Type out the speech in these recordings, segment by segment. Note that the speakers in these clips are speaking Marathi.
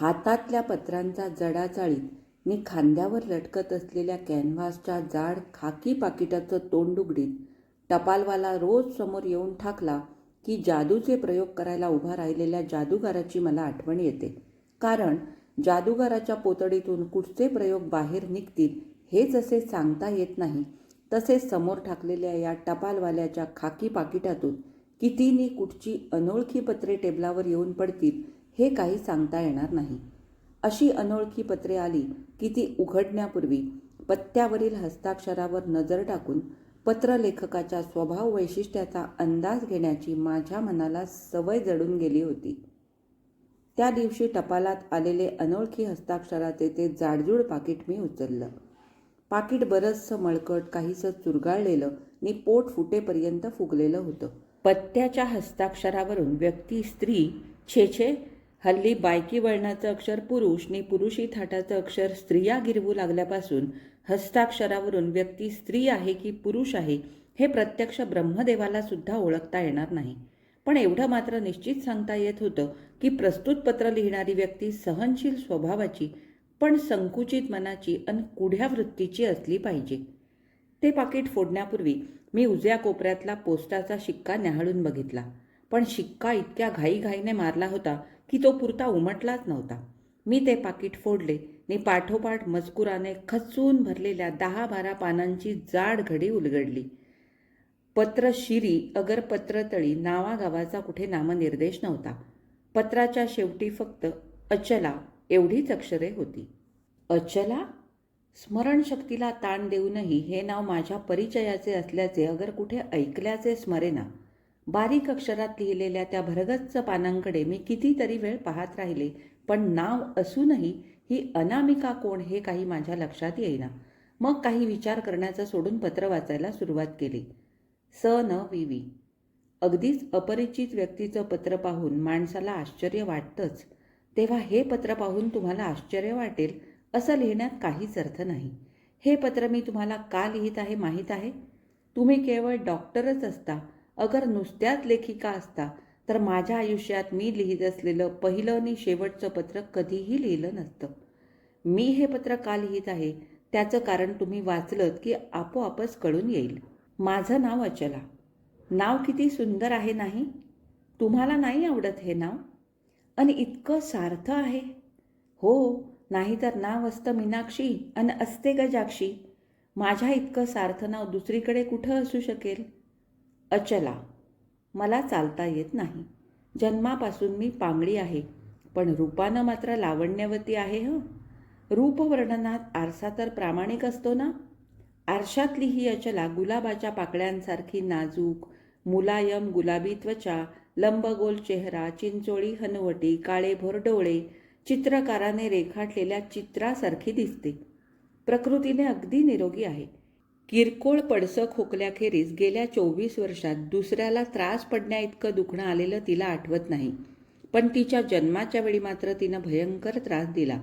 हातातल्या पत्रांचा जडाचाळीत मी खांद्यावर लटकत असलेल्या कॅनव्हासच्या जाड खाकी पाकिटाचं तोंड उघडीत टपालवाला रोज समोर येऊन ठाकला की जादूचे प्रयोग करायला उभा राहिलेल्या जादूगाराची मला आठवण येते. कारण जादूगाराच्या पोतडीतून कुठचे प्रयोग बाहेर निघतील हे जसे सांगता येत नाही. तसेच समोर ठाकलेल्या या टपालवाल्याच्या खाकी पाकिटातून कितीनी कुठची अनोळखी पत्रे टेबलावर येऊन पडतील हे काही सांगता येणार नाही. अशी अनोळखी पत्रे आली की ती उघडण्यापूर्वी पत्त्यावरील हस्ताक्षरावर नजर टाकून पत्रलेखकाच्या स्वभाव वैशिष्ट्याचा अंदाज घेण्याची माझ्या मनाला सवय जडून गेली होती. त्या दिवशी टपालात आलेले अनोळखी हस्ताक्षराचे ते जाडजूड पाकिट मी उचललं. पाकिट बरंचसं मळकट काहीसं चुरगाळलेलं नि पोट फुटेपर्यंत फुगलेलं होतं. पत्त्याच्या हस्ताक्षरावरून व्यक्ती स्त्री छेछे छे हल्ली बायकी वळणाचं अक्षर पुरुष नि पुरुषी थाटाचं अक्षर स्त्रिया गिरवू लागल्यापासून हस्ताक्षरावरून व्यक्ती स्त्री आहे की पुरुष आहे हे प्रत्यक्ष ब्रह्मदेवाला सुद्धा ओळखता येणार नाही. पण एवढं मात्र निश्चित सांगता येत होतं की प्रस्तुत पत्र लिहिणारी व्यक्ती सहनशील स्वभावाची पण संकुचित मनाची आणि कुढ्या वृत्तीची असली पाहिजे. ते पाकिट फोडण्यापूर्वी मी उजव्या कोपऱ्यातला पोस्टाचा शिक्का न्याहाळून बघितला. पण शिक्का इतक्या घाईघाईने मारला होता की तो पुरता उमटलाच नव्हता. मी ते पाकिट फोडले. आणि पाठोपाठ मजकुराने खचून भरलेल्या दहा बारा पानांची जाड घडी उलगडली. पत्र शिरी अगर पत्रतळी नावागावाचा कुठे नामनिर्देश नव्हता. पत्राच्या शेवटी फक्त अचला एवढीच अक्षरे होती. अचला? स्मरणशक्तीला ताण देऊनही हे नाव माझ्या परिचयाचे असल्याचे अगर कुठे ऐकल्याचे स्मरेना. बारीक अक्षरात लिहिलेल्या त्या भरगच्च पानांकडे मी कितीतरी वेळ पाहत राहिले पण नाव असूनही ही अनामिका कोण हे काही माझ्या लक्षात येईना. मग काही विचार करण्याचं सोडून पत्र वाचायला सुरुवात केली. स न वि. वी. अगदीच अपरिचित व्यक्तीचं पत्र पाहून माणसाला आश्चर्य वाटतंच. तेव्हा हे पत्र पाहून तुम्हाला आश्चर्य वाटेल असं लिहिण्यात काहीच अर्थ नाही. हे पत्र मी तुम्हाला का लिहित आहे माहीत आहे? तुम्ही केवळ डॉक्टरच असता. अगर नुसत्याच लेखिका असता तर माझ्या आयुष्यात मी लिहित असलेलं पहिलं आणि शेवटचं पत्र कधीही लिहिलं नसतं. मी हे पत्र का लिहित आहे? त्याचं कारण तुम्ही वाचलं की आपोआपच कळून येईल. माझं नाव अचला. नाव किती सुंदर आहे नाही? तुम्हाला नाही आवडत हे नाव? आणि इतकं सार्थ आहे. हो नाहीतर नाव असतं मीनाक्षी आणि असते गजाक्षी. माझ्या इतकं सार्थ नाव दुसरीकडे कुठं असू शकेल? अचला. मला चालता येत नाही. जन्मापासून मी पांगडी आहे पण रूपानं मात्र लावण्यवती आहे ह. रूपवर्णनात आरसा तर प्रामाणिक असतो ना? आरशातली ही अचला गुलाबाच्या पाकळ्यांसारखी नाजूक मुलायम गुलाबी त्वचा लंबगोल चेहरा चिंचोळी हनवटी काळे भोरडोळे चित्रकाराने रेखाटलेल्या चित्रासारखी दिसते. प्रकृतीने अगदी निरोगी आहे. किरकोळ पडसं खोकल्याखेरीज गेल्या चोवीस वर्षात दुसऱ्याला त्रास पडण्या इतकं दुखणं आलेलं तिला आठवत नाही. पण तिच्या जन्माच्या वेळी मात्र तिनं भयंकर त्रास दिला.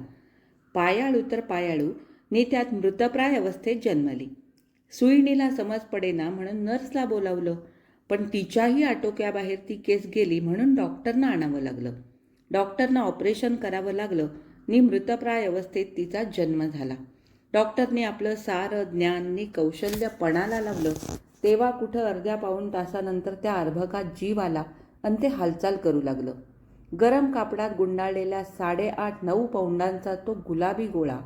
पायाळू तर पायाळू नी त्यात मृतप्राय अवस्थेत जन्मली. सुईणीला समज पडेना म्हणून नर्सला बोलावलं पण तिच्याही आटोक्याबाहेर ती केस गेली म्हणून डॉक्टरना आणावं लागलं. डॉक्टरना ऑपरेशन करावं लागलं नि मृतप्राय अवस्थेत तिचा जन्म झाला. डॉक्टरने आपलं सारं ज्ञान नि कौशल्य पणाला लावलं. तेव्हा कुठं अर्ध्या पाऊण तासानंतर त्या अर्भकात जीव आला आणि ते हालचाल करू लागलं. गरम कापडात गुंडाळलेल्या साडेआठ नऊ पौंडांचा तो गुलाबी गोळा.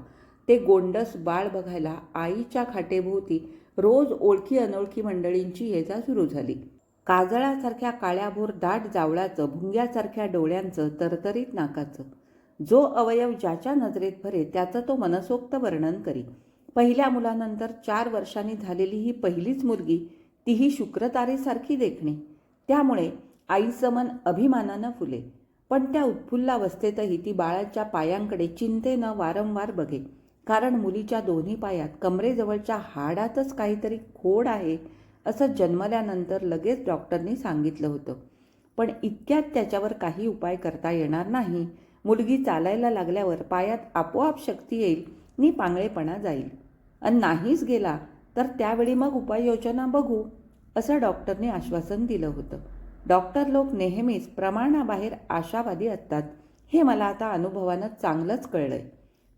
ते गोंडस बाळ बघायला आईच्या खाटेभोवती रोज ओळखी अनोळखी मंडळींची ये जा सुरू झाली. काजळासारख्या काळ्याभोर दाट जावळाचं भुंग्यासारख्या डोळ्यांचं तरतरीत नाकाचं. जो अवयव ज्याच्या नजरेत भरे त्याचं तो मनसोक्त वर्णन करी. पहिल्या मुलानंतर चार वर्षांनी झालेली ही पहिलीच मुलगी तीही शुक्रतारेसारखी देखणी. त्यामुळे आईचं मन अभिमानानं फुले. पण त्या उत्फुल्लावस्थेतही ती बाळाच्या पायांकडे चिंतेनं वारंवार बघे. कारण मुलीच्या दोन्ही पायात कमरेजवळच्या हाडातच काहीतरी खोड आहे असं जन्मल्यानंतर लगेच डॉक्टरनी सांगितलं होतं. पण इतक्यात त्याच्यावर काही उपाय करता येणार नाही मुलगी चालायला लागल्यावर पायात आपोआप शक्ती येईल नि पांगळेपणा जाईल. आणि नाहीच गेला तर त्यावेळी मग उपाययोजना बघू असं डॉक्टरने आश्वासन दिलं होतं. डॉक्टर लोक नेहमीच प्रमाणाबाहेर आशावादी असतात हे मला आता अनुभवानं चांगलंच कळलंय.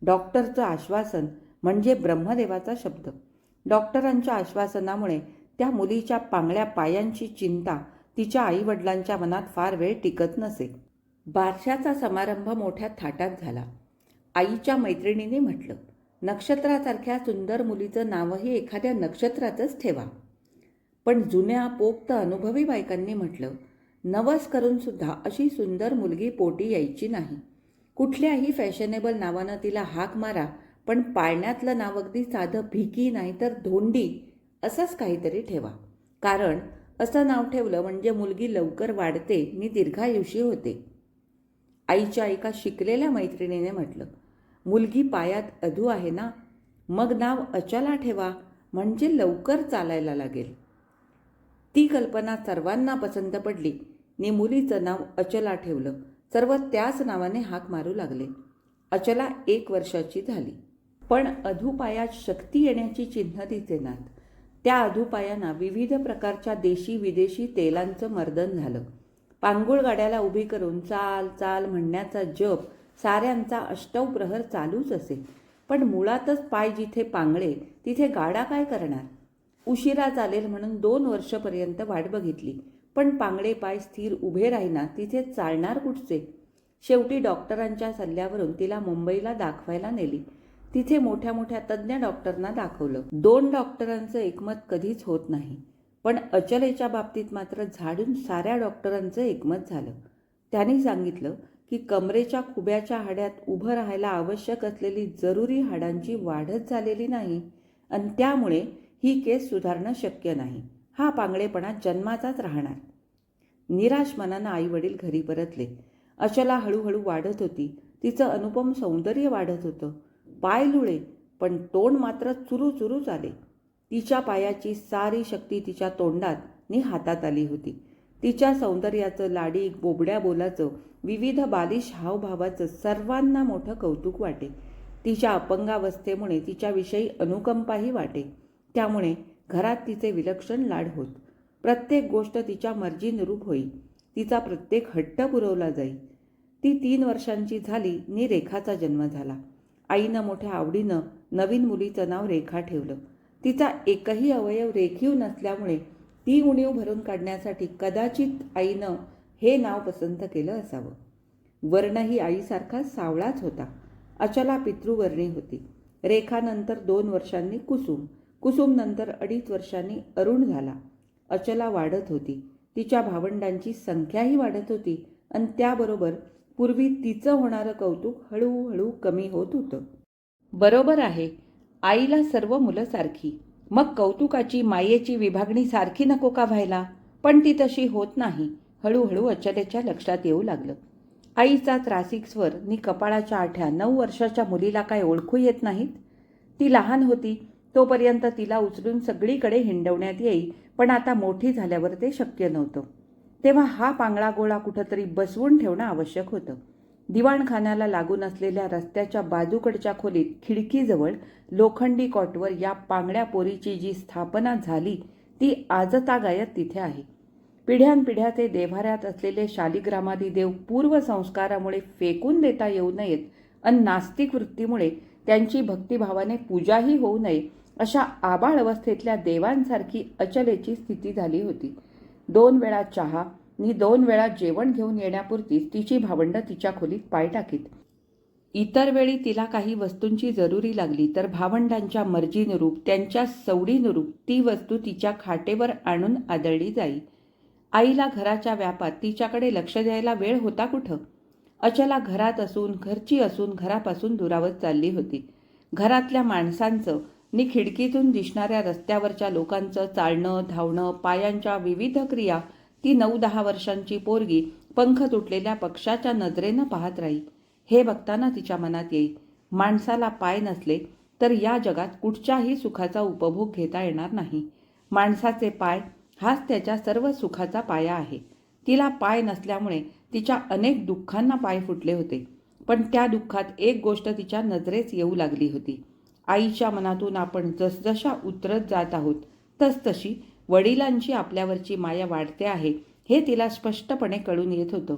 डॉक्टरचं आश्वासन म्हणजे ब्रह्मदेवाचा शब्द. डॉक्टरांच्या आश्वासनामुळे त्या मुलीच्या पांगळ्या पायांची चिंता तिच्या आईवडिलांच्या मनात फार वेळ टिकत नसे. बारशाचा समारंभ मोठ्या थाटात झाला. आईच्या मैत्रिणीने म्हटलं नक्षत्रासारख्या सुंदर मुलीचं नावही एखाद्या नक्षत्राचंच ठेवा. पण जुन्या पोक्त अनुभवी बायकांनी म्हटलं नवस करूनसुद्धा अशी सुंदर मुलगी पोटी यायची नाही. कुठल्याही फॅशनेबल नावानं तिला हाक मारा पण पाळण्यातलं नाव अगदी साधं भिकी नाही तर धोंडी असंच काहीतरी ठेवा. कारण असं नाव ठेवलं म्हणजे मुलगी लवकर वाढते आणि दीर्घायुषी होते. आईच्या एका शिकलेल्या मैत्रिणीने म्हटलं मुलगी पायात अधू आहे ना मग नाव अचला ठेवा म्हणजे लवकर चालायला लागेल. ती कल्पना सर्वांना पसंत पडली. ने मुलीचं नाव अचला ठेवलं. सर्व त्याच नावाने हाक मारू लागले. अचला एक वर्षाची झाली. पण अधुपायात शक्ती येण्याची चिन्ह दिसेनात त्या अधुपायांना विविध प्रकारच्या देशी विदेशी तेलांचं मर्दन झालं. पांगुळ गाड्याला उभी करून चाल चाल म्हणण्याचा जप साऱ्यांचा अष्टव प्रहर चालूच असे. पण मुळातच पाय जिथे पांगळे तिथे गाडा काय करणार? उशिरा चालेल म्हणून दोन वर्षपर्यंत वाट बघितली. पण पांगळे पाय स्थिर उभे राहिना तिथे चालणार कुठचे? शेवटी डॉक्टरांच्या सल्ल्यावरून तिला मुंबईला दाखवायला नेली. तिथे मोठ्या मोठ्या तज्ज्ञ डॉक्टरना दाखवलं. दोन डॉक्टरांचं एकमत कधीच होत नाही. पण अचलेच्या बाबतीत मात्र झाडून साऱ्या डॉक्टरांचं एकमत झालं. त्यांनी सांगितलं की कमरेच्या खुब्याच्या हाड्यात उभं राहायला आवश्यक असलेली जरुरी हाडांची वाढच झालेली नाही आणि त्यामुळे ही केस सुधारणं शक्य नाही. हा पांगळेपणा जन्माचाच राहणार. निराश मनानं आईवडील घरी परतले. अचला हळूहळू वाढत होती. तिचं अनुपम सौंदर्य वाढत होतं. पाय लुळे पण तोंड मात्र चुरू चुरू चाले तिच्या पायाची सारी शक्ती तिच्या तोंडात नि हातात आली होती. तिच्या सौंदर्याचं लाडी बोबड्या बोलाचं विविध बालिश हावभावाचं सर्वांना मोठं कौतुक वाटे. तिच्या अपंगावस्थेमुळे तिच्याविषयी अनुकंपाही वाटे. त्यामुळे घरात तिचे विलक्षण लाड होत. प्रत्येक गोष्ट तिच्या मर्जीनुरूप होई. तिचा प्रत्येक हट्ट पुरवला जाई. ती तीन वर्षांची झाली नि रेखाचा जन्म झाला. आईनं मोठ्या आवडीनं नवीन मुलीचं नाव रेखा ठेवलं. तिचा एकही अवयव रेखीव नसल्यामुळे ती उणीव भरून काढण्यासाठी कदाचित आईनं हे नाव पसंत केलं असावं. वर्णही आईसारखा सावळाच होता. अचला पितृवर्णी होती. रेखानंतर दोन वर्षांनी कुसुम. कुसुम नंतर अडीच वर्षांनी अरुण झाला. अचला वाढत होती. तिच्या भावंडांची संख्याही वाढत होती आणि त्याबरोबर पूर्वी तिचं होणारं कौतुक हळूहळू कमी होत होतं. बरोबर आहे. आईला सर्व मुलं सारखी. मग कौतुकाची मायेची विभागणी सारखी नको का व्हायला? पण ती तशी होत नाही. हळूहळू अचलेच्या लक्षात येऊ लागलं. आईचा त्रासिक स्वर नि कपाळाच्या आठ्या नऊ वर्षाच्या मुलीला काय ओळखू येत नाहीत? ती लहान होती तोपर्यंत तिला उचलून सगळीकडे हिंडवण्यात येई पण आता मोठी झाल्यावर ते शक्य नव्हतं. तेव्हा हा पांगळा गोळा कुठंतरी बसवून ठेवणं आवश्यक होतं. दिवाणखान्याला लागून असलेल्या रस्त्याच्या बाजूकडच्या खोलीत खिडकीजवळ लोखंडी कॉटवर या पांगड्या पोरीची जी स्थापना झाली ती आजतागायत तिथे आहे. पिढ्यानपिढ्याचे देव्हाऱ्यात असलेले शालिग्रामादी देव पूर्वसंस्कारामुळे फेकून देता येऊ नयेत अन नास्तिक वृत्तीमुळे त्यांची भक्तिभावाने पूजाही होऊ नये अशा आबाळ अवस्थेतल्या देवांसारखी अचलेची स्थिती झाली होती. दोन वेळा चहा मी दोन वेळा जेवण घेऊन येण्यापुरतीच तिची भावंडं तिच्या खोलीत पाय टाकीत. इतर वेळी तिला काही वस्तूंची जरुरी लागली तर भावंडांच्या मर्जीनुरूप त्यांच्या सवडीनुरूप ती वस्तू तिच्या खाटेवर आणून आदळली जाई. आईला घराच्या व्यापात तिच्याकडे लक्ष द्यायला वेळ होता कुठं? अचला घरात असून घरची असून घरापासून दुरावत चालली होती. घरातल्या माणसांचं नि खिडकीतून दिसणाऱ्या रस्त्यावरच्या लोकांचं चालणं धावणं पायांच्या विविध क्रिया ती नऊ दहा वर्षांची पोरगी पंख तुटलेल्या पक्षाच्या नजरेनं पाहत राही. हे बघताना तिच्या मनात येईल माणसाला पाय नसले तर या जगात कुठच्याही सुखाचा उपभोग घेता येणार नाही. माणसाचे पाय हाच त्याच्या सर्व सुखाचा पाया आहे. तिला पाय नसल्यामुळे तिच्या अनेक दुःखांना पाय फुटले होते. पण त्या दुःखात एक गोष्ट तिच्या नजरेस येऊ लागली होती. आईच्या मनातून आपण जसजशा उतरत जात आहोत तसतशी वडिलांची आपल्यावरची माया वाढते आहे हे तिला स्पष्टपणे कळून येत होतं.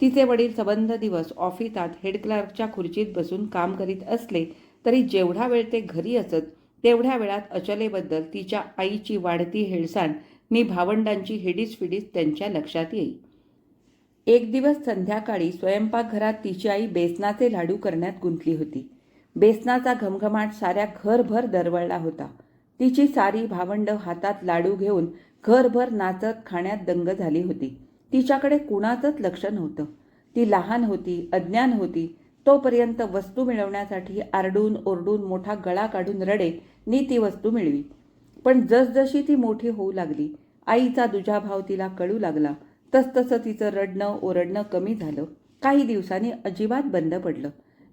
तिचे वडील सबंध दिवस ऑफिसात हेड क्लार्कच्या खुर्चीत बसून काम करीत असले तरी जेवढा वेळ ते घरी असत तेवढ्या वेळात अचलेबद्दल तिच्या आईची वाढती हेळसांड नि भावंडांची हिडीस फिडीस त्यांच्या लक्षात येई. एक दिवस संध्याकाळी स्वयंपाकघरात तिची आई बेसनाचे लाडू करण्यात गुंतली होती. बेसनाचा घमघमाट साऱ्या घरभर दरवळला होता. तिची सारी भावंड हातात लाडू घेऊन घरभर नाचत खाण्यात दंग झाली होती. तिच्याकडे कुणाचंच लक्ष नव्हतं. ती लहान होती अज्ञान होती. तोपर्यंत वस्तू मिळवण्यासाठी आरडून ओरडून मोठा गळा काढून रडे नी ती वस्तू मिळवी. पण जसजशी ती मोठी होऊ लागली आईचा दुजाभाव तिला कळू लागला. तसतसं तिचं रडणं ओरडणं कमी झालं. काही दिवसांनी अजिबात बंद पडलं.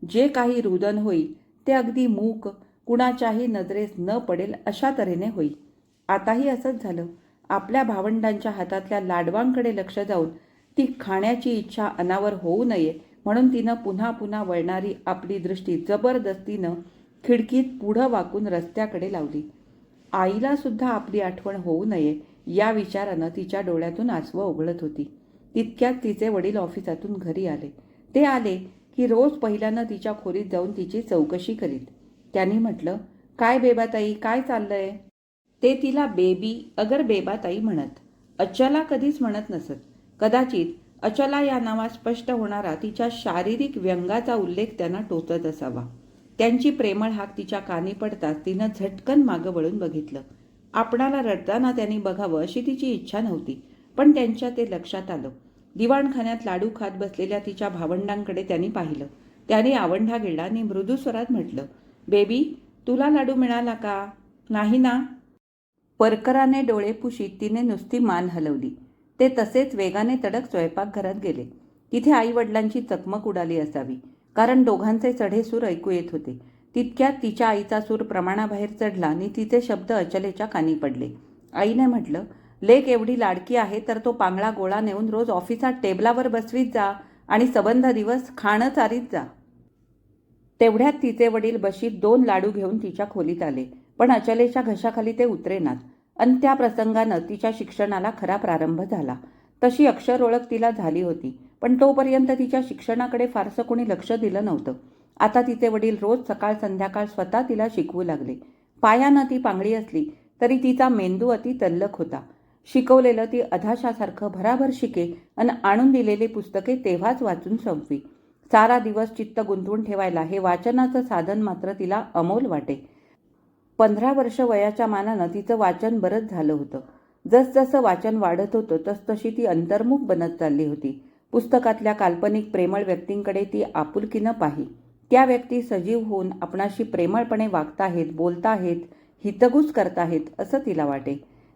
जे काही रुदन होई ते अगदी मूक कुणाच्याही नजरेस न पडेल अशा तऱ्हेने होई. आताही असंच झालं. आपल्या भावंडांच्या हातातल्या लाडवांकडे लक्ष जाऊन ती खाण्याची इच्छा अनावर होऊ नये म्हणून तिनं पुन्हा पुन्हा वळणारी आपली दृष्टी जबरदस्तीनं खिडकीत पुढं वाकून रस्त्याकडे लावली. आईला सुद्धा आपली आठवण होऊ नये या विचारानं तिच्या डोळ्यातून आसवं ओघळत होती. तितक्यात तिचे वडील ऑफिसातून घरी आले. ते आले की रोज पहिल्यानं तिच्या खोलीत जाऊन तिची चौकशी करीत. त्यांनी म्हटलं काय बेबाताई काय चाललंय? ते तिला बेबी अगर बेबाताई म्हणत. अचला कधीच म्हणत नसत. कदाचित अचला या नावात स्पष्ट होणारा तिच्या शारीरिक व्यंगाचा उल्लेख त्यांना टोचत असावा. त्यांची प्रेमळ हाक तिच्या कानी पडताच तिनं झटकन मागं वळून बघितलं. आपणाला रडताना त्यांनी बघावं अशी तिची इच्छा नव्हती पण त्यांच्या ते लक्षात आलं. दिवाणखान्यात लाडू खात बसलेल्या तिच्या भावंडांकडे त्यांनी पाहिलं. त्याने आवंढा गेला आणि मृदुस्वरात म्हटलं बेबी तुला लाडू मिळाला का? नाही ना? परकराने डोळे पुशीत तिने नुसती मान हलवली. ते तसेच वेगाने तडक स्वयंपाकघरात गेले. तिथे आई वडिलांची चकमक उडाली असावी. कारण दोघांचे चढे सूर ऐकू येत होते. तितक्यात तिच्या आईचा सूर प्रमाणाबाहेर चढला आणि तिचे शब्द अचलेच्या कानी पडले. आईने म्हटलं लेक एवढी लाडकी आहे तर तो पांगळा गोळा नेऊन रोज ऑफिसात टेबलावर बसवीत जा आणि सबंध दिवस खाणं चारीत जा. तेवढ्यात तिचे वडील बशीत दोन लाडू घेऊन तिच्या खोलीत आले. पण अचलेच्या घशाखाली ते उतरेनात. आणि त्या प्रसंगानं तिच्या शिक्षणाला खरा प्रारंभ झाला. तशी अक्षर ओळख तिला झाली होती पण तोपर्यंत तिच्या शिक्षणाकडे फारसं कोणी लक्ष दिलं नव्हतं. आता तिचे वडील रोज सकाळ संध्याकाळ स्वतः तिला शिकवू लागले. पायानं ती पांगळी असली तरी तिचा मेंदू अति तल्लख होता. शिकवलेलं ती अधाशासारखं भराभर शिके आणि आणून दिलेली पुस्तके तेव्हाच वाचून संपवी. सारा दिवस चित्त गुंतवून ठेवायला हे वाचनाचं साधन मात्र तिला अमोल वाटे. पंधरा वर्ष वयाच्या मानानं तिचं वाचन बरंच झालं होतं. जसजसं वाचन वाढत होतं तसतशी ती अंतर्मुख बनत चालली होती. पुस्तकातल्या काल्पनिक प्रेमळ व्यक्तींकडे ती आपुलकीनं पाही. त्या व्यक्ती सजीव होऊन आपणाशी प्रेमळपणे वागताहेत बोलताहेत हितगुज करताहेत असं तिला वाटे.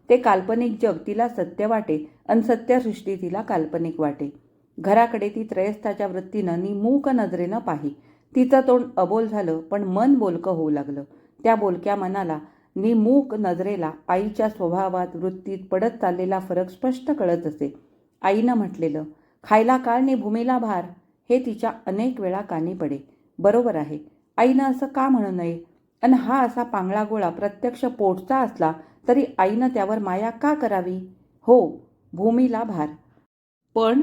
ते काल्पनिक जग तिला सत्य वाटे अन सत्यसृष्टी तिला काल्पनिक वाटे. घराकडे ती त्रयस्थाच्या वृत्तीनं नि मूक नजरेनं पाही. तिचं तोंड अबोल झालं पण मन बोलकं होऊ लागलं. त्या बोलक्या मनाला निमूक नजरेला आईच्या स्वभावात वृत्तीत पडत चाललेला फरक स्पष्ट कळत असे. आईनं म्हटलेलं खायला काळने भूमीला भार. हे तिच्या अनेक वेळा कानी पडे. बरोबर आहे. आईनं असं का म्हणू नये? आणि हा असा पांगळा गोळा प्रत्यक्ष पोटचा असला तरी आईनं त्यावर माया का करावी? हो भूमीला भार. पण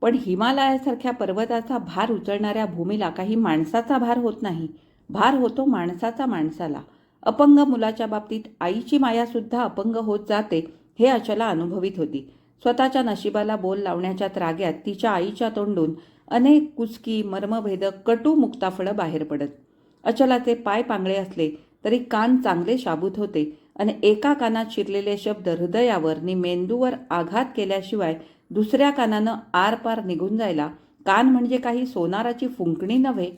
पण हिमालयासारख्या पर्वताचा भार उचलणाऱ्या भूमीला काही माणसाचा भार होत नाही. भार होतो माणसाचा माणसाला. अपंग मुलाच्या बाबतीत आईची मायासुद्धा अपंग होत जाते हे अचला अनुभवित होती. स्वतःच्या नशिबाला बोल लावण्याच्या त्राग्यात तिच्या आईच्या तोंडून अनेक कुचकी मर्मभेदक कटू मुक्ताफळं बाहेर पडत. अचलाचे पाय पांगळे असले तरी कान चांगले शाबूत होते आणि एका कानात शिरलेले शब्द हृदयावर नि मेंदूवर आघात केल्याशिवाय दुसऱ्या कानानं आरपार निघून जायला. कान म्हणजे काही सोनाराची फुंकणी नव्हे.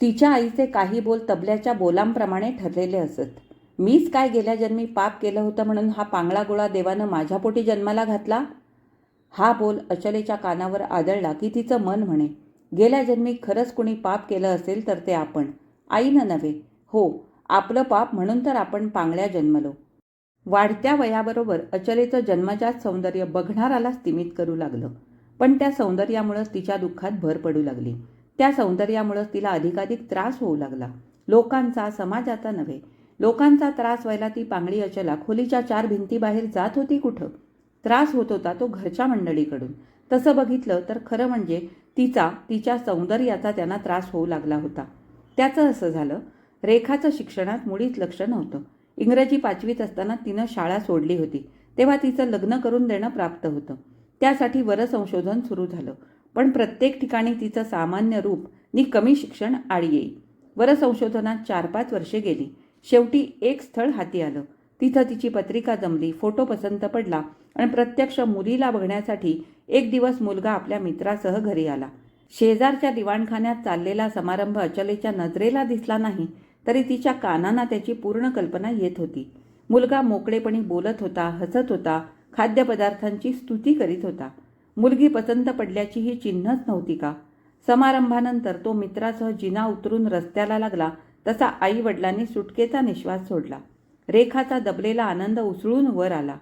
तिच्या आईचे काही बोल तबल्याच्या बोलांप्रमाणे ठरलेले असत. मीच काय गेल्या जन्मी पाप केलं होतं म्हणून हा पांगळा गोळा देवानं माझ्या पोटी जन्माला घातला? हा बोल अचलेच्या कानावर आदळला की तिचं मन म्हणे गेल्या जन्मी खरंच कुणी पाप केलं असेल तर ते आपण. आईनं नव्हे. हो आपलं पाप म्हणून तर आपण पांगळ्या जन्मलो. वाढत्या वयाबरोबर अचलेचं जन्मजात सौंदर्य बघणाराला स्तिमित करू लागलं. पण त्या सौंदर्यामुळंच तिच्या दुःखात भर पडू लागली. त्या सौंदर्यामुळंच तिला अधिकाधिक त्रास होऊ लागला. लोकांचा समाजाचा नव्हे. लोकांचा त्रास व्हायला ती पांगळी अचला. खोलीच्या चार भिंतीबाहेर जात होती कुठं? त्रास होत होता तो घरच्या मंडळीकडून. तसं बघितलं तर खरं म्हणजे तिचा तिच्या सौंदर्याचा त्यांना त्रास होऊ लागला होता. त्याचं असं झालं. रेखाचं शिक्षणात मुळीच लक्ष नव्हतं. इंग्रजी पाचवीत असताना तिनं शाळा सोडली होती. तेव्हा तिचं लग्न करून देणं प्राप्त होतं. त्यासाठी वरसंशोधन सुरू झालं. पण प्रत्येक ठिकाणी तिचं सामान्य रूप नि कमी शिक्षण आडी येई वरसंशोधनात चार पाच वर्षे गेली. शेवटी एक स्थळ हाती आलं. तिथं तिची पत्रिका जमली फोटो पसंत पडला आणि प्रत्यक्ष मुलीला बघण्यासाठी एक दिवस मुलगा आपल्या मित्रासह घरी आला. शेजारच्या दिवाणखान्यात चाललेला समारंभ अचलेच्या नजरेला दिसला नाही. तरी तिच्या कानांना त्याची पूर्ण कल्पना येत होती. मुलगा मोकळेपणी बोलत होता हसत होता खाद्यपदार्थांची स्तुती करीत होता. मुलगी पसंत पडल्याची ही चिन्हच नव्हती का? समारंभानंतर तो मित्रासह जिना उतरून रस्त्याला लागला तसा आई वडिलांनी सुटकेचा निश्वास सोडला. रेखाचा दबलेला आनंद उसळून वर आला.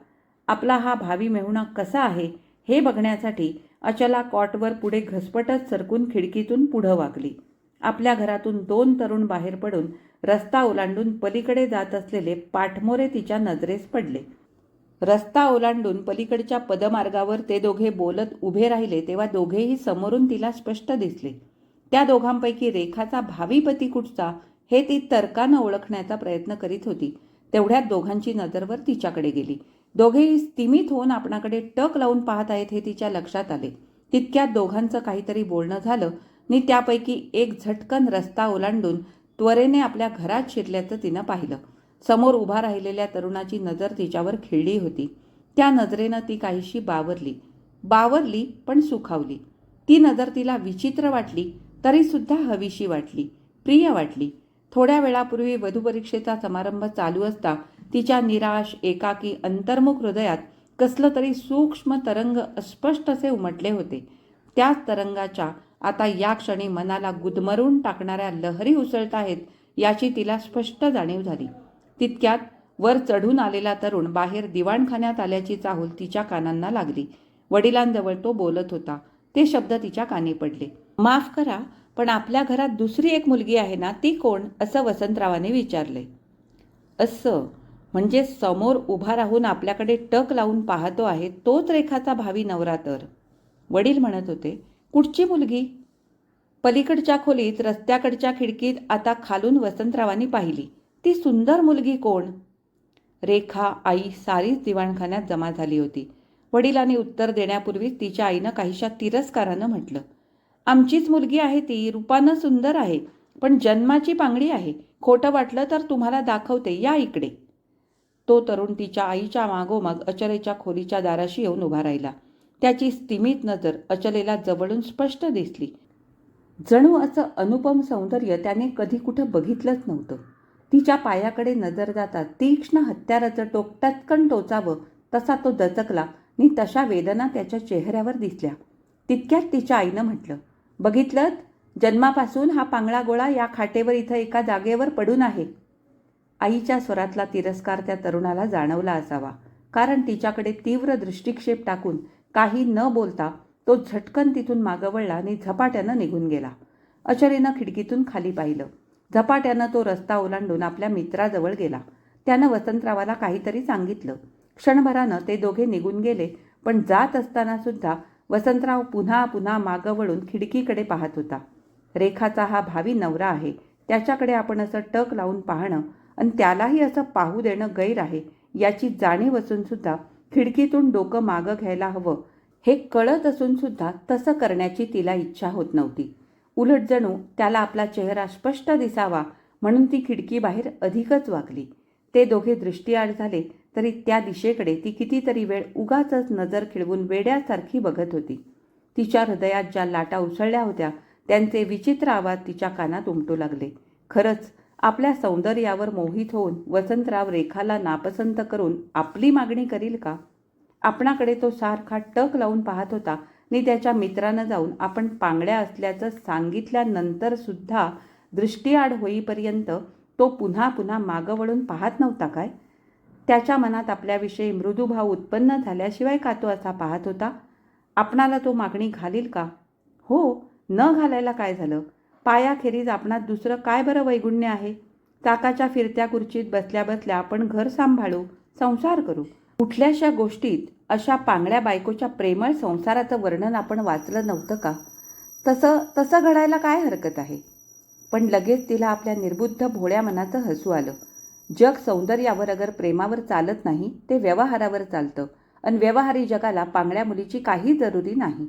आपला हा भावी मेहुणा कसा आहे हे बघण्यासाठी अचला कॉटवर पुढे घसपटत सरकून खिडकीतून पुढं वागली आपल्या घरातून दोन तरुण बाहेर पडून रस्ता ओलांडून पलीकडे जात असलेले पाठमोरे तिच्या नजरेस पडले. रस्ता ओलांडून पलीकडच्या पदमार्गावर ते दोघे बोलत उभे राहिले तेव्हा दोघेही समोरून तिला स्पष्ट दिसले. त्या दोघांपैकी रेखाचा भावी पती कुठचा हे ती तर्कानं ओळखण्याचा प्रयत्न करीत होती. तेवढ्यात दोघांची नजरवर तिच्याकडे गेली. दोघेही स्तिमित होऊन आपणाकडे टक लावून पाहत आहेत हे तिच्या लक्षात आले. तितक्यात दोघांचं काहीतरी बोलणं झालं. नि त्यापैकी एक झटकन रस्ता ओलांडून त्वरेने आपल्या घरात शिरल्याचं तिनं पाहिलं. समोर उभा राहिलेल्या तरुणाची नजर तिच्यावर खिळली होती. त्या नजरेनं ती काहीशी बावरली. बावरली पण सुखावली. ती नजर तिला विचित्र वाटली तरीसुद्धा हवीशी वाटली प्रिय वाटली. थोड्या वेळापूर्वी वधूपरीक्षेचा समारंभ चालू असता तिच्या निराश एकाकी अंतर्मुख हृदयात कसलं तरी सूक्ष्म तरंग अस्पष्ट असे उमटले होते. त्याच तरंगाच्या आता या क्षणी मनाला गुदमरून टाकणाऱ्या लहरी उसळत आहेत याची तिला स्पष्ट जाणीव झाली. तितक्यात वर चढून आलेला तरुण बाहेर दिवाणखान्यात आल्याची चाहूल तिच्या कानांना लागली. वडिलांजवळ तो बोलत होता. ते शब्द तिच्या कानी पडले. माफ करा पण आपल्या घरात दुसरी एक मुलगी आहे ना ती कोण? असं वसंतरावाने विचारले. असं? म्हणजे समोर उभा राहून आपल्याकडे टक लावून पाहतो आहे तोच रेखाचा भावी नवरा तर? वडील म्हणत होते. कुठची मुलगी? पलीकडच्या खोलीत रस्त्याकडच्या खिडकीत आता खालून वसंतरावांनी पाहिली. ती सुंदर मुलगी कोण? रेखा आई सारीच दिवाणखान्यात जमा झाली होती. वडिलांनी उत्तर देण्यापूर्वीच तिच्या आईनं काहीशा तिरस्कारानं म्हटलं. आमचीच मुलगी आहे ती रूपानं सुंदर आहे पण जन्माची पांगडी आहे. खोटं वाटलं तर तुम्हाला दाखवते या इकडे. तो तरुण तिच्या आईच्या मागोमाग अचरेच्या खोलीच्या दाराशी येऊन उभा राहिला. त्याची स्तिमित नजर अचलेला जवळून स्पष्ट दिसली. जणू असं अनुपम सौंदर्य त्याने कधी कुठं बघितलंच नव्हतं. तिच्या पायाकडे नजर जाता तीक्ष्ण हत्याराचं टोक टचकन टोचावं तसा तो दचकला आणि तशा वेदना त्याच्या चेहऱ्यावर दिसल्या. तितक्यात तिच्या आईनं म्हटलं बघितलं जन्मापासून हा पांगळा गोळा या खाटेवर इथं एका जागेवर पडून आहे. आईच्या स्वरातला तिरस्कार त्या तरुणाला जाणवला असावा कारण तिच्याकडे तीव्र दृष्टिक्षेप टाकून काही न बोलता तो झटकन तिथून मागं वळला आणि झपाट्यानं निघून गेला. अचरीनं खिडकीतून खाली पाहिलं. झपाट्यानं तो रस्ता ओलांडून आपल्या मित्राजवळ गेला. त्यानं वसंतरावाला काहीतरी सांगितलं. क्षणभरानं ते दोघे निघून गेले पण जात असताना सुद्धा वसंतराव पुन्हा पुन्हा मागं वळून खिडकीकडे पाहत होता. रेखाचा हा भावी नवरा आहे. त्याच्याकडे आपण असं टक लावून पाहणं आणि त्यालाही असं पाहू देणं गैर आहे याची जाणीव असून सुद्धा खिडकीतून डोकं मागं घ्यायला हवं. हे कळत असून सुद्धा तसं करण्याची तिला इच्छा होत नव्हती. उलट जणू त्याला आपला चेहरा स्पष्ट दिसावा म्हणून ती खिडकी बाहेर अधिकच वागली ते दोघे दृष्टीआड झाले तरी त्या दिशेकडे ती कितीतरी वेळ उगाचच नजर खिळवून वेड्यासारखी बघत होती. तिच्या हृदयात ज्या लाटा उसळल्या होत्या त्यांचे विचित्र आवाज तिच्या कानात उमटू लागले. खरंच आपल्या सौंदर्यावर मोहित होऊन वसंतराव रेखाला नापसंत करून आपली मागणी करील का? आपणाकडे तो सारखा टक लावून पाहत होता. आणि त्याच्या मित्रानं जाऊन आपण पांगड्या असल्याचं सांगितल्यानंतर सुद्धा दृष्टीआड होईपर्यंत तो पुन्हा पुन्हा मागं वळून पाहत नव्हता काय? त्याच्या मनात आपल्याविषयी मृदुभाव उत्पन्न झाल्याशिवाय का तो असा पाहत होता? आपणाला तो मागणी घालील का? हो न घालायला काय झालं? पायाखेरीज आपणात दुसरं काय बरं वैगुण्य आहे? चाकाच्या फिरत्या खुर्चीत बसल्या बसल्या आपण घर सांभाळू संसार करू. कुठल्याशा गोष्टीत अशा पांगड्या बायकोच्या प्रेमळ संसाराचं वर्णन आपण वाचलं नव्हतं का? तसं तसं घडायला काय हरकत आहे? पण लगेच तिला आपल्या निर्बुद्ध भोळ्या मनाचं हसू आलं. जग सौंदर्यावर अगर प्रेमावर चालत नाही ते व्यवहारावर चालतं. आणि व्यवहारी जगाला पांगड्या मुलीची काही जरुरी नाही.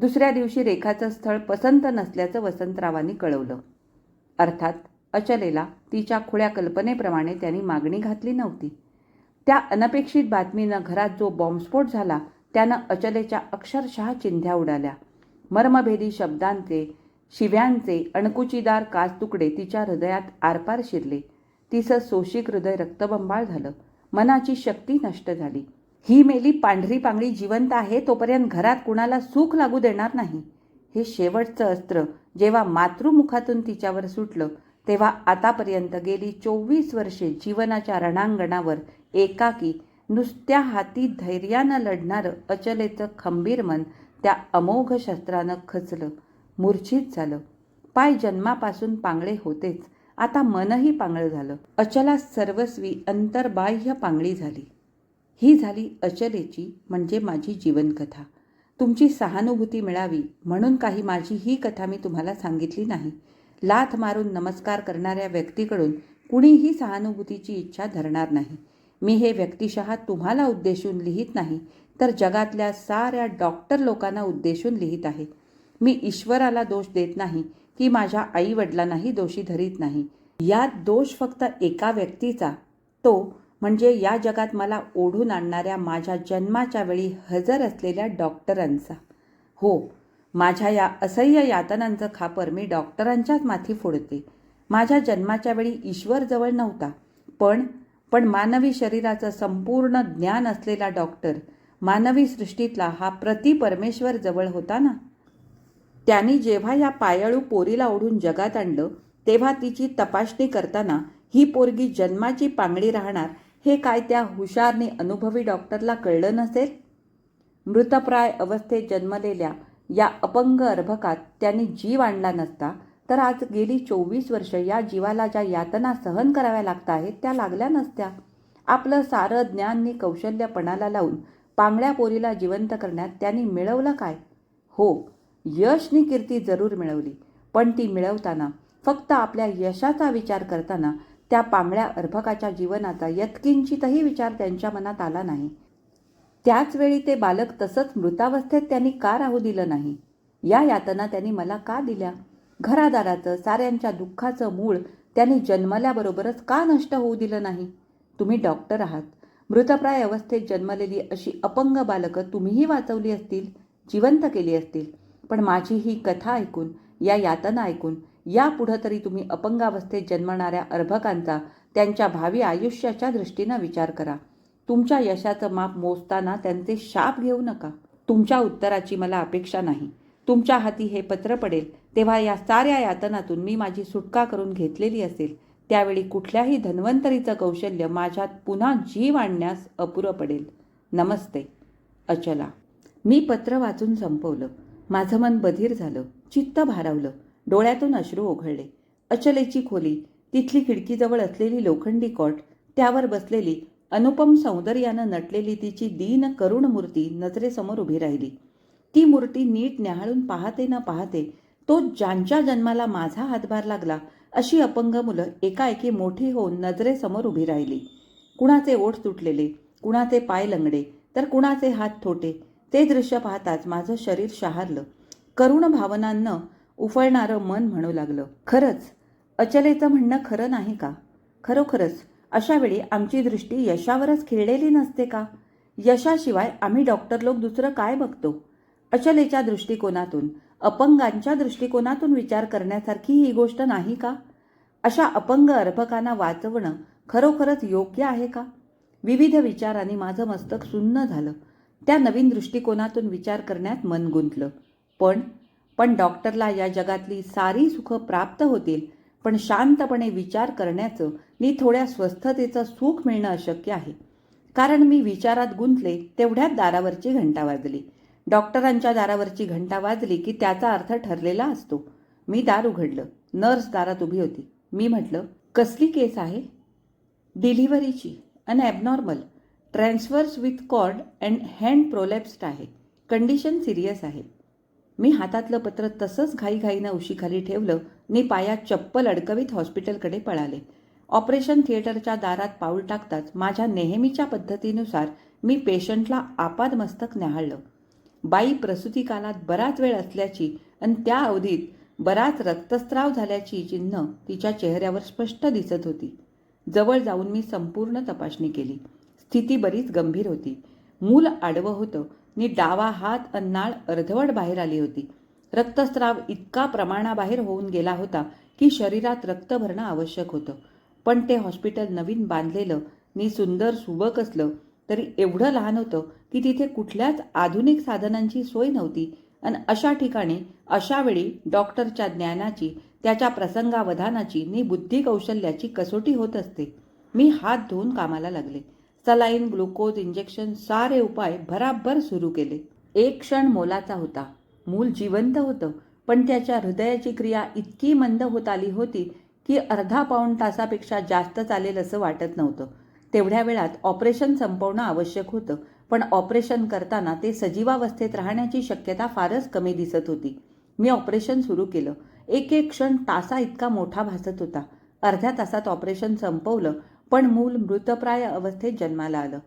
दुसऱ्या दिवशी रेखाचं स्थळ पसंत नसल्याचं वसंतरावांनी कळवलं. अर्थात अचलेला तिच्या खुळ्या कल्पनेप्रमाणे त्यांनी मागणी घातली नव्हती. त्या अनपेक्षित बातमीनं घरात जो बॉम्बस्फोट झाला त्यानं अचलेच्या अक्षरशः चिंध्या उडाल्या. मर्मभेदी शब्दांचे शिव्यांचे अणकुचीदार काचतुकडे तिच्या हृदयात आरपार शिरले. तिचं सोशिक हृदय रक्तबंबाळ झालं. मनाची शक्ती नष्ट झाली. ही मेली पांढरी पांगळी जिवंत आहे तोपर्यंत घरात कुणाला सुख लागू देणार नाही. हे शेवटचं अस्त्र जेव्हा मातृमुखातून तिच्यावर सुटलं तेव्हा आतापर्यंत गेली चोवीस वर्षे जीवनाच्या रणांगणावर एकाकी नुसत्या हाती धैर्यानं लढणारं अचलेचं खंबीर मन त्या अमोघ शस्त्रानं खचलं मूर्छित झालं. पाय जन्मापासून पांगळे होतेच आता मनही पांगळं झालं. अचला सर्वस्वी अंतर्बाह्य पांगळी झाली. ही झाली अचलेची म्हणजे माझी जीवनकथा. तुमची सहानुभूती मिळावी म्हणून काही माझी ही कथा मी तुम्हाला सांगितली नाही. लाथ मारून नमस्कार करणाऱ्या व्यक्तीकडून कुणीही सहानुभूतीची इच्छा धरणार नाही. मी हे व्यक्तिशः तुम्हाला उद्देशून लिहित नाही तर जगातल्या साऱ्या डॉक्टर लोकांना उद्देशून लिहित आहे. मी ईश्वराला दोष देत नाही की माझ्या आईवडिलांनाही दोषी धरीत नाही. यात दोष फक्त एका व्यक्तीचा तो म्हणजे या जगात मला ओढून आणणाऱ्या माझ्या जन्माच्या वेळी हजर असलेल्या डॉक्टरांचा. हो माझ्या या असह्य यातनांचं खापर मी डॉक्टरांच्याच माथी फोडते. माझ्या जन्माच्या वेळी ईश्वर जवळ नव्हता. पण पण मानवी शरीराचं संपूर्ण ज्ञान असलेला डॉक्टर मानवी सृष्टीतला हा प्रति परमेश्वर जवळ होता ना? त्यांनी जेव्हा या पायाळू पोरीला ओढून जगात आणलं तेव्हा तिची तपासणी करताना ही पोरगी जन्माची पांगडी राहणार हे काय त्या हुशारने अनुभवी डॉक्टरला कळलं नसेल? मृतप्राय अवस्थेत जन्मलेल्या या अपंग अर्भकात त्यांनी जीव आणला नसता तर आज गेली चोवीस वर्ष या जीवाला ज्या यातना सहन कराव्या लागत आहेत त्या लागल्या नसत्या. आपलं सारं ज्ञान आणि कौशल्यपणाला लावून पांगळ्या पोरीला जिवंत करण्यात त्यांनी मिळवलं काय? हो यशनी कीर्ती जरूर मिळवली पण ती मिळवताना फक्त आपल्या यशाचा विचार करताना त्या पांगळ्या अर्भकाच्या जीवनाचा यत्किंचितही विचार त्यांच्या मनात आला नाही. त्याचवेळी ते बालक तसंच मृतावस्थेत त्यांनी का राहू दिलं नाही? या यातना त्यांनी मला का दिल्या? घरादाराचं साऱ्यांच्या दुःखाचं मूळ त्यांनी जन्मल्याबरोबरच का नष्ट होऊ दिलं नाही? तुम्ही डॉक्टर आहात. मृतप्राय अवस्थेत जन्मलेली अशी अपंग बालकं तुम्हीही वाचवली असतील जिवंत केली असतील. पण माझी ही कथा ऐकून या यातना ऐकून यापुढं तरी तुम्ही अपंगावस्थेत जन्मणाऱ्या अर्भकांचा त्यांच्या भावी आयुष्याच्या दृष्टीनं विचार करा. तुमच्या यशाचं माप मोजताना त्यांचे शाप घेऊ नका. तुमच्या उत्तराची मला अपेक्षा नाही. तुमच्या हाती हे पत्र पडेल तेव्हा या साऱ्या यातनातून मी माझी सुटका करून घेतलेली असेल. त्यावेळी कुठल्याही धन्वंतरीचं कौशल्य माझ्यात पुन्हा जीव आणण्यास अपुरं पडेल. नमस्ते. अचला. मी पत्र वाचून संपवलं. माझं मन बधीर झालं. चित्त भारावलं. डोळ्यातून अश्रू ओघळले अचलेची खोली तिथली खिडकीजवळ असलेली लोखंडी कॉट त्यावर बसलेली अनुपम सौंदर्यानं नटलेली तिची दीन करुण मूर्ती नजरेसमोर उभी राहिली. ती मूर्ती नीट न्याहाळून पाहते न पाहते तो ज्यांच्या जन्माला माझा हातभार लागला अशी अपंग मुलं एकाएकी मोठी होऊन नजरेसमोर उभी राहिली. कुणाचे ओठ तुटलेले कुणाचे पाय लंगडे तर कुणाचे हात थोटे ते दृश्य पाहताच माझं शरीर शहारलं. करुण भावनांनं उफळणारं मन म्हणू लागलं. खरंच? अचलेचं म्हणणं खरं नाही का? खरोखरच? अशा वेळी आमची दृष्टी यशावरच खिळलेली नसते का? यशाशिवाय आम्ही डॉक्टर लोक दुसरं काय बघतो? अचलेच्या दृष्टिकोनातून अपंगांच्या दृष्टिकोनातून विचार करण्यासारखी ही गोष्ट नाही का? अशा अपंग अर्भकांना वाचवणं खरोखरच योग्य आहे का? विविध विचारांनी माझं मस्तक सुन्न झालं. त्या नवीन दृष्टिकोनातून विचार करण्यात मन गुंतलं. पण पण डॉक्टरला या जगातली सारी सुखं प्राप्त होतील. पण शांतपणे विचार करण्याचं नि थोड्या स्वस्थतेचं सुख मिळणं अशक्य आहे. कारण मी विचारात गुंतले तेवढ्यात दारावरची घंटा वाजली. डॉक्टरांच्या दारावरची घंटा वाजली की त्याचा अर्थ ठरलेला असतो. मी दार उघडलं. नर्स दारात उभी होती. मी म्हटलं कसली केस आहे? डिलिव्हरीची. अन abnormal. Transverse with cord and hand prolapsed आहे. कंडिशन सिरियस आहे. मी हातातलं पत्र तसंच घाईघाईनं उशीखाली ठेवलं नि पायात चप्पल अडकवीत हॉस्पिटलकडे पळाले. ऑपरेशन थिएटरच्या दारात पाऊल टाकताच माझ्या नेहमीच्या पद्धतीनुसार मी पेशंटला आपादमस्तक न्याहाळलं. बाई प्रसूतिकालात बराच वेळ असल्याची आणि त्या अवधीत बराच रक्तस्राव झाल्याची चिन्ह तिच्या चेहऱ्यावर स्पष्ट दिसत होती. जवळ जाऊन मी संपूर्ण तपासणी केली. स्थिती बरीच गंभीर होती. मूल आडवं होतं. नी डावा हात अन्नाळ अर्धवट बाहेर आली होती. रक्तस्राव इतका प्रमाणाबाहेर होऊन गेला होता की शरीरात रक्त भरणं आवश्यक होतं. पण ते हॉस्पिटल नवीन बांधलेलं नी सुंदर सुबक असलं तरी एवढं लहान होतं की तिथे कुठल्याच आधुनिक साधनांची सोय नव्हती. आणि अशा ठिकाणी अशा वेळी डॉक्टरच्या ज्ञानाची त्याच्या प्रसंगावधानाची नि बुद्धी कौशल्याची कसोटी होत असते. मी हात धुवून कामाला लागले. सलाईन ग्लुकोज इंजेक्शन सारे उपाय भराभर सुरू केले. एक क्षण मोलाचा होता. मूल जिवंत होतं पण त्याच्या हृदयाची क्रिया इतकी मंद होत आली होती की अर्धा पाऊण तासापेक्षा जास्त चालेल असं वाटत नव्हतं. तेवढ्या वेळात ऑपरेशन संपवणं आवश्यक होतं पण ऑपरेशन करताना ते सजीवावस्थेत राहण्याची शक्यता फारच कमी दिसत होती. मी ऑपरेशन सुरू केलं. एक एक क्षण तासा इतका मोठा भासत होता. अर्ध्या तासात ऑपरेशन संपवलं पण मूल मृतप्राय अवस्थेत जन्माला आलं.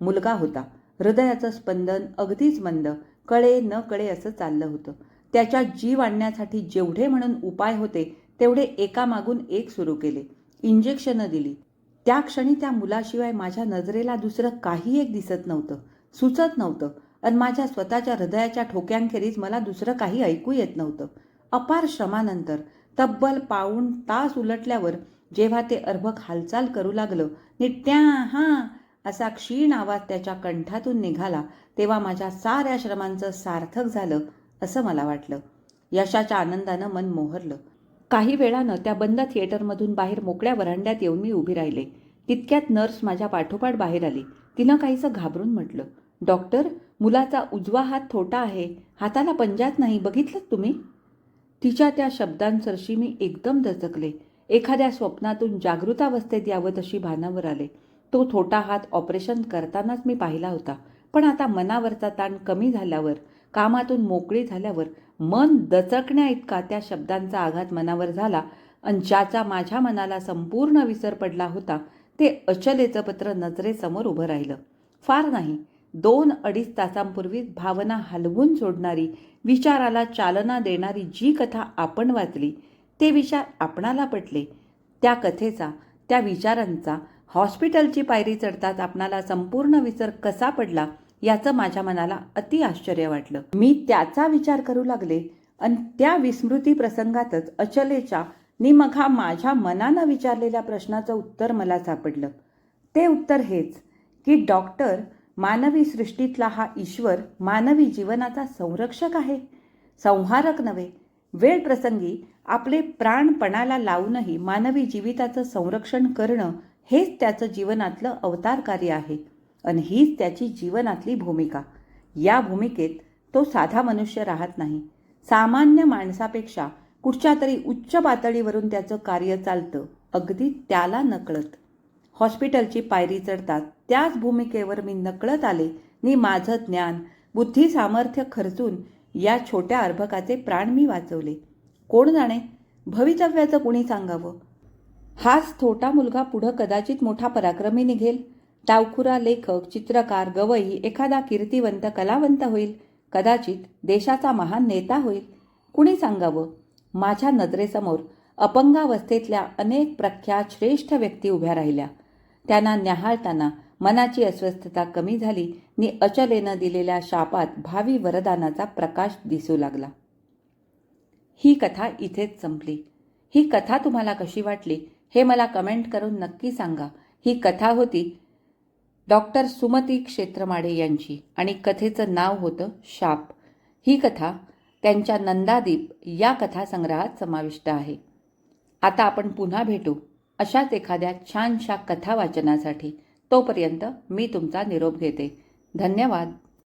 मुलगा होता. हृदयाचं स्पंदन अगदीच मंद कळे न कळे असं चाललं होतं. त्याच्या जीव आणण्यासाठी जेवढे म्हणून उपाय होते तेवढे एकामागून एक सुरू केले. इंजेक्शनं दिली. त्या क्षणी त्या मुलाशिवाय माझ्या नजरेला दुसरं काही एक दिसत नव्हतं सुचत नव्हतं आणि माझ्या स्वतःच्या हृदयाच्या ठोक्यांखेरीज मला दुसरं काही ऐकू येत नव्हतं. अपार श्रमानंतर तब्बल पाऊण तास उलटल्यावर जेव्हा ते अर्भक हालचाल करू लागलं नित्या हां असा क्षीण आवाज त्याच्या कंठातून निघाला तेव्हा माझ्या साऱ्या श्रमांचं सार्थक झालं असं मला वाटलं. यशाच्या आनंदानं मन मोहरलं. काही वेळानं त्या बंद थिएटरमधून बाहेर मोकळ्या वरांड्यात येऊन मी उभी राहिले. तितक्यात नर्स माझ्या पाठोपाठ बाहेर आली. तिनं काहीसं घाबरून म्हटलं डॉक्टर मुलाचा उजवा हात थोटा आहे. हाताला पंजात नाही बघितलं तुम्ही? तिच्या त्या शब्दांसरशी मी एकदम दचकले. एखाद्या स्वप्नातून जागृतावस्थेत यावं तशी भानावर आले. तो थोटा हात ऑपरेशन करतानाच मी पाहिला होता. पण आता मनावरचा ताण कमी झाल्यावर कामातून मोकळी झाल्यावर मन दचकण्या इतका त्या शब्दांचा आघात मनावर झाला आणि ज्याचा माझ्या मनाला संपूर्ण विसर पडला होता ते अचलेचं पत्र नजरेसमोर उभं राहिलं. फार नाही दोन अडीच तासांपूर्वीच भावना हलवून सोडणारी विचाराला चालना देणारी जी कथा आपण वाचली ते विचार आपणाला पटले. त्या कथेचा त्या विचारांचा हॉस्पिटलची पायरी चढताच आपणाला संपूर्ण विसर कसा पडला याचं माझ्या मनाला अति आश्चर्य वाटलं. मी त्याचा विचार करू लागले आणि त्या विस्मृती प्रसंगातच अचलेच्या निमघा माझ्या मनानं विचारलेल्या प्रश्नाचं उत्तर मला सापडलं. ते उत्तर हेच की डॉक्टर मानवी सृष्टीतला हा ईश्वर मानवी जीवनाचा संरक्षक आहे. संहारक नव्हे वेळ प्रसंगी आपले प्राणपणाला लावूनही मानवी जीविताचं संरक्षण करणं हेच त्याचं जीवनातलं अवतार कार्य आहे. आणि हीच त्याची जीवनातली भूमिका. या भूमिकेत तो साधा मनुष्य राहत नाही. सामान्य माणसापेक्षा कुठच्या तरी उच्च पातळीवरून त्याचं कार्य चालतं अगदी त्याला नकळत. हॉस्पिटलची पायरी चढतात त्याच भूमिकेवर मी नकळत आले नी माझं ज्ञान बुद्धी सामर्थ्य खर्चून या छोट्या अर्भकाचे प्राण मी वाचवले. कोण जाणे? भवितव्याचं कुणी सांगावं? हाच थोटा मुलगा पुढं कदाचित मोठा पराक्रमी निघेल. डावखुरा लेखक चित्रकार गवई एखादा कीर्तिवंत कलावंत होईल. कदाचित देशाचा महान नेता होईल. कुणी सांगावं? माझ्या नजरेसमोर अपंगावस्थेतल्या अनेक प्रख्यात श्रेष्ठ व्यक्ती उभ्या राहिल्या. त्यांना न्याहाळताना मनाची अस्वस्थता कमी झाली नि अचलेनं दिलेल्या शापात भावी वरदानाचा प्रकाश दिसू लागला. ही कथा इथेच संपली. ही कथा तुम्हाला कशी वाटली हे मला कमेंट करून नक्की सांगा. ही कथा होती डॉक्टर सुमती क्षेत्रमाडे यांची आणि कथेचं नाव होतं शाप. ही कथा त्यांच्या नंदादीप या कथासंग्रहात समाविष्ट आहे. आता आपण पुन्हा भेटू अशाच एखाद्या छानशा कथा वाचनासाठी. तोपर्यंत मी तुमचा निरोप घेते. धन्यवाद.